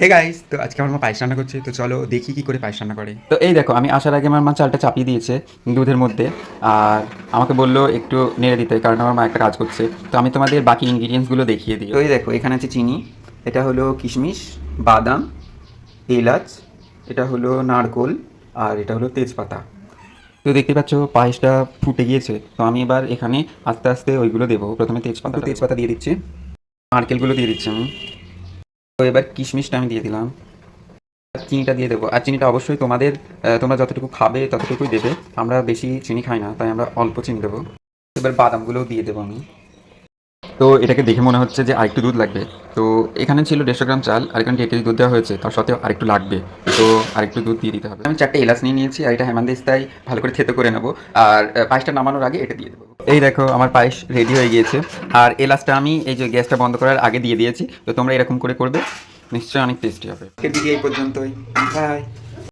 Hey guys তো আজকে আমার মা পায়েস রান্না করছে তো চলো দেখি কি করে পায়েস রান্না করে। তো এই দেখো আমি আসার আগে আমার মা চালটা চাপিয়ে দিয়েছে দুধের মধ্যে আর আমাকে বলল একটু নেড়ে দিতে কারণ আমার মা একটা কাজ করছে। তো আমি তোমাদের বাকি ইনগ্রিডিয়েন্টসগুলো দেখিয়ে দিই। তো এই দেখো এখানে আছে চিনি এটা হলো কিশমিশ বাদাম এলাচ এটা হলো নারকোল আর এটা হলো তেজপাতা। তো দেখতে পাচ্ছ পায়েসটা ফুটে গিয়েছে। তো আমি এবার এখানে আস্তে আস্তে ওইগুলো দেবো প্রথমে তেজপাতা তেজপাতা দিয়ে দিচ্ছি। নারকেলগুলো দিয়ে দিচ্ছি আমি। তো এবার কিশমিশটা আমি দিয়ে দিলাম। চিনিটা দিয়ে দেবো। আর চিনিটা অবশ্যই তোমাদের তোমরা যতটুকু খাবে ততটুকুই দেবে। আমরা বেশি চিনি খাই না, তাই আমরা অল্প চিনি দেবো। এবার বাদামগুলোও দিয়ে দেবো আমি। তো এটাকে দেখে মনে হচ্ছে যে আরেকটু দুধ লাগবে। তো এখানে ছিল দেড়শো গ্রাম চাল, আর এখানে দেড় কেজি দুধ দেওয়া হয়েছে। তার সত্ত্বেও আরেকটু লাগবে। তো আরেকটু দুধ দিয়ে দিতে হবে। আমি চারটে এলাচ নিয়ে নিয়েছি, আর এটা হেমান্দিস্তায় ভালো করে থেতো করে নেব। আর পায়েসটা নামানোর আগে এটা দিয়ে দেবো। এই দেখো, আমার পায়েস রেডি হয়ে গিয়েছে। আর এলাচটা আমি এই যে গ্যাসটা বন্ধ করার আগে দিয়ে দিয়েছি, তো তোমরা এরকম করে করবে, নিশ্চয়ই অনেক টেস্টি হবে। এই পর্যন্তই। বাই